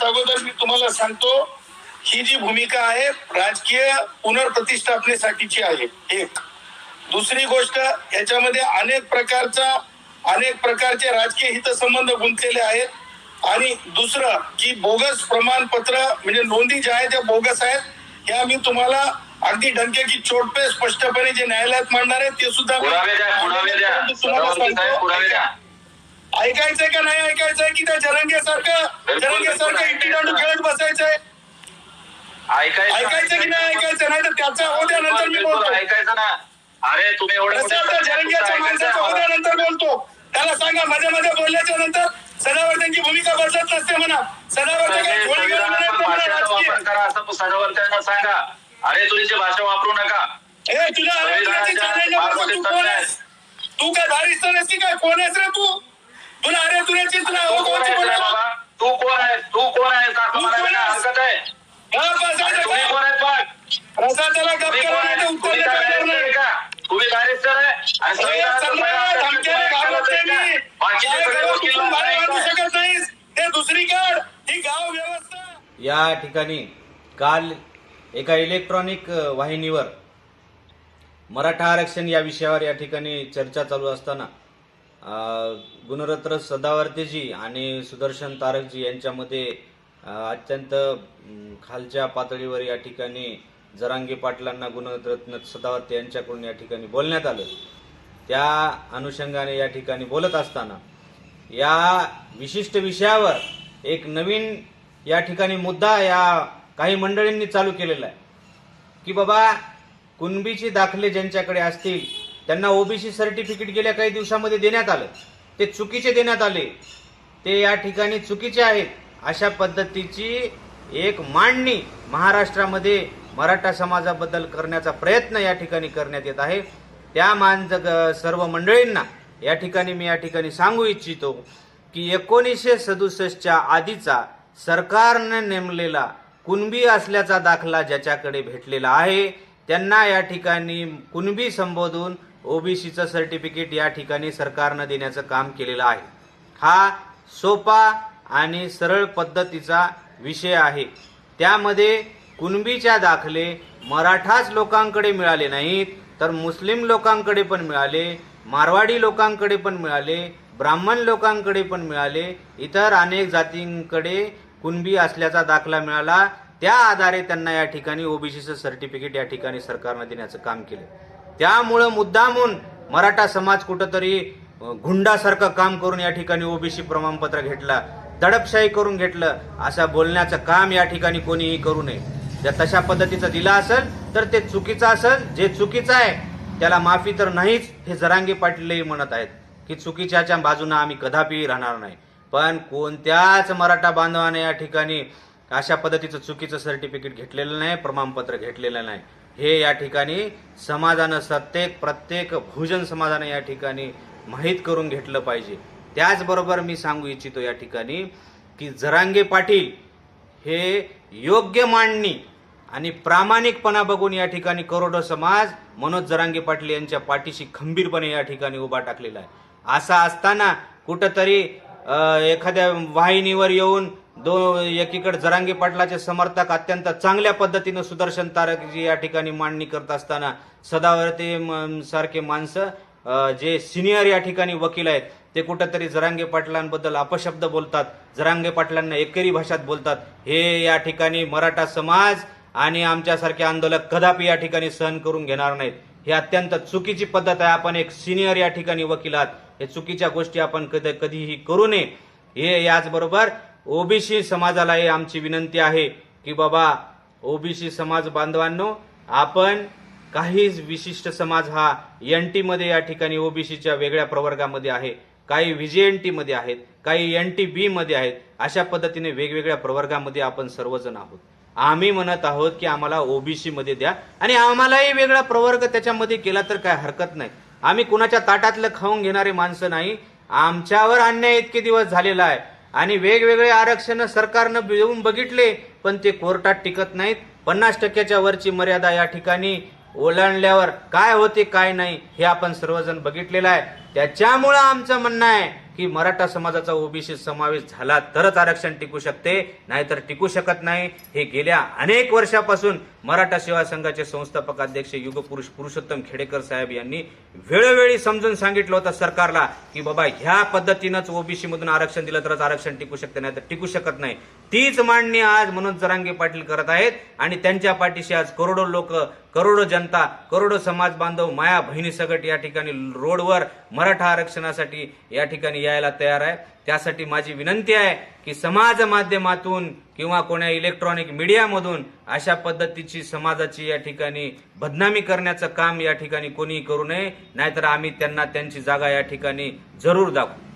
सगळ्यात अगोदर मी तुम्हाला सांगतो ही जी भूमिका आहे राजकीय पुनर्प्रतिष्ठापनेसाठीची आहे एक. दुसरी गोष्ट याच्यामध्ये अनेक प्रकारचा अनेक प्रकारचे राजकीय हितसंबंध गुंतलेले आहेत. आणि दुसरं की बोगस प्रमाणपत्र म्हणजे नोंदी ज्या आहेत त्या बोगस आहेत ह्या मी तुम्हाला अगदी डंक्याची चोटपे स्पष्टपणे जे न्यायालयात मांडणार आहे ते सुद्धा ऐकायचंय का नाही ऐकायचंय? की त्या जरंगे सारखं जरंगे सारखं इटी दांडू खेळत बसायचंय? ऐकायचं ऐकायचं की नाही ऐकायचं? नाही तर त्याचा उद्यानंतर मी बोलतो. ऐकायचं ना. अरे तुम्ही जरंग्याच्या माणसाचा उद्यानंतर बोलतो. त्याला सांगा मध्ये मध्ये बोलल्याच्या नंतर सदावर्त्यांची भूमिका बदलत नसते म्हणा. सदावर्ते सदावर्त्यांना सांगा. अरे तुझी भाषा वापरू नका. नको तू काय धारिस्तान आहेस की काय? कोण आहेस रे तू? तुला अरे तुला कोण कोणची बोलायला तू कोण आहेस? तू कोण म्हणायला? हरकत आहे? हा, तुम्ही काय? कोण आहेत पण? प्रसादाला गप करा नाही? उत्तर आहे नाही. का? तुम्ही बॅरिस्टर आहे? आणि संविधानाचं धमक्याने घाबरते मी. बाकीचे सगळे वकील? शकत नाहीस? ते ही गाव व्यवस्था. या ठिकाणी काल एका इलेक्ट्रॉनिक वाहिनीवर मराठा आरक्षण या विषयावर या ठिकाणी चर्चा चालू असताना गुणरत्न सदावर्तेजी आणि सुदर्शन तारकजी यांच्यामध्ये अत्यंत खालच्या पातळीवर या ठिकाणी जरांगे पाटलांना गुणरत्न सदावर्ते यांच्याकडून या ठिकाणी बोलण्यात आलं. त्या अनुषंगाने या ठिकाणी बोलत असताना या विशिष्ट विषयावर एक नवीन या ठिकाणी मुद्दा या काही मंडळींनी चालू केलेला आहे. की बाबा कुणबीची दाखले ज्यांच्याकडे असतील त्यांना ओबीसी सर्टिफिकेट गेल्या काही दिवसामध्ये देण्यात आलं. ते चुकीचे देण्यात आले. ते या ठिकाणी चुकीचे आहेत. अशा पद्धतीची एक मांडणी महाराष्ट्रामध्ये मराठा समाजाबद्दल करण्याचा प्रयत्न या ठिकाणी करण्यात येत आहे. त्या मानज सर्व मंडळींना या ठिकाणी मी या ठिकाणी सांगू इच्छितो की एकोणीसशे सदुसष्टच्या आधीचा सरकारने नेमलेला कुणबी असल्याचा दाखला ज्याच्याकडे भेटलेला आहे त्यांना या ठिकाणी कुणबी संबोधून ओबीसीचं सर्टिफिकेट या ठिकाणी सरकारनं देण्याचं काम केलेलं आहे. हा सोपा आणि सरळ पद्धतीचा विषय आहे. त्यामध्ये कुणबीच्या दाखले मराठाच लोकांकडे मिळाले नाहीत तर मुस्लिम लोकांकडे पण मिळाले मारवाडी लोकांकडे पण मिळाले ब्राह्मण लोकांकडे पण मिळाले इतर अनेक जातींकडे कुणबी असल्याचा दाखला मिळाला. त्या आधारे त्यांना या ठिकाणी ओबीसीचं सर्टिफिकेट या ठिकाणी सरकारनं देण्याचं काम केलं. त्यामुळं मुद्दामून मराठा समाज कुठंतरी गुंडासारखं काम करून या ठिकाणी ओबीसी प्रमाणपत्र घेतला दडपशाही करून घेतलं असं बोलण्याचं काम या ठिकाणी कोणीही करू नये. जर तशा पद्धतीचं दिलं असेल तर ते चुकीचं असेल जे चुकीचं आहे त्याला माफी तर नाहीच हे जरांगे पाटीलही म्हणत आहेत की चुकीच्याच्या बाजूनं आम्ही कदापिही राहणार नाही. पण कोणत्याच मराठा बांधवाने या ठिकाणी अशा पद्धतीचं चुकीचं सर्टिफिकेट घेतलेलं नाही प्रमाणपत्र घेतलेलं नाही. हे या ठिकाणी समाजानं प्रत्येक प्रत्येक भोजन समाजानं या ठिकाणी माहीत करून घेतलं पाहिजे. त्याचबरोबर मी सांगू इच्छितो या ठिकाणी की जरांगे पाटील हे योग्य मांडणी आणि प्रामाणिकपणा बघून या ठिकाणी करोडो समाज मनोज जरांगे पाटील यांच्या पाठीशी खंबीरपणे या ठिकाणी उभा टाकलेला आहे. असा असताना कुठंतरी एखाद्या वाहिनीवर येऊन दो एकीकडे जरांगी पाटलाचे समर्थक अत्यंत चांगल्या पद्धतीनं सुदर्शन तारकजी या ठिकाणी मांडणी करत असताना सदावर्ते म- सारखे माणसं जे सिनियर या ठिकाणी वकील आहेत ते कुठंतरी जरांगे पाटलांबद्दल अपशब्द बोलतात जरांगे पाटलांना एकेरी भाषात बोलतात. हे या ठिकाणी मराठा समाज आणि आमच्यासारखे आंदोलक कदापि या ठिकाणी सहन करून घेणार नाहीत. ही अत्यंत चुकीची पद्धत आहे. आपण एक सिनियर या ठिकाणी वकील आहात. हे चुकीच्या गोष्टी आपण कधी कधीही करू नये. हे याचबरोबर ओबीसी समाजाला ही आमची विनंती आहे की बाबा ओबीसी समाज बांधवांनो आपण काही विशिष्ट समाज हा एन टीमध्ये या ठिकाणी ओबीसीच्या वेगळ्या प्रवर्गामध्ये आहे. काही व्ही एन टीमध्ये आहेत काही एन टी बीमध्ये आहेत. अशा पद्धतीने वेगवेगळ्या प्रवर्गामध्ये आपण सर्वजण आहोत. आम्ही म्हणत आहोत की आम्हाला ओबीसीमध्ये द्या. आणि आम्हालाही वेगळा प्रवर्ग त्याच्यामध्ये केला तर काय हरकत नाही. आम्ही कुणाच्या ताटातलं खाऊन घेणारे माणसं नाही. आमच्यावर अन्याय इतके दिवस झालेला आहे. आणि वेगवेगळे आरक्षण सरकारनं येऊन बघितले पण ते कोर्टात टिकत नाहीत. पन्नास टक्क्याच्या वरची मर्यादा या ठिकाणी ओलांडल्यावर काय होते काय नाही हे आपण सर्वजण बघितलेलं आहे. त्याच्यामुळं आमचं म्हणणं आहे की मराठा समाजाचा ओबीसी समावेश झाला तरच आरक्षण टिकू शकते नाहीतर टिकू शकत नाही. हे गेल्या अनेक वर्षापासून मराठा सेवा संघाचे संस्थापक अध्यक्ष युगपुरुष पुरुषोत्तम खेडेकर साहेब यांनी वेळोवेळी समजून सांगितलं होतं सरकारला की बाबा ह्या पद्धतीनंच ओबीसी मधून आरक्षण दिलं तरच आरक्षण टिकू शकते नाही तर टिकू शकत नाही. तीच मांडणी आज मनोज जरांगे पाटील करत आहेत आणि त्यांच्या पाठीशी आज करोडो लोक करोडो जनता करोडो समाज बांधव माया बहिणी सगट या ठिकाणी रोडवर मराठा आरक्षणासाठी या ठिकाणी यायला तयार आहे. त्यासाठी माझी विनंती आहे की समाज माध्यमातून किंवा कोण्या इलेक्ट्रॉनिक मीडियामधून अशा पद्धतीची समाजाची या ठिकाणी बदनामी करण्याचं काम या ठिकाणी कोणीही करू नये. नाहीतर आम्ही त्यांना त्यांची जागा या ठिकाणी जरूर दाखवू.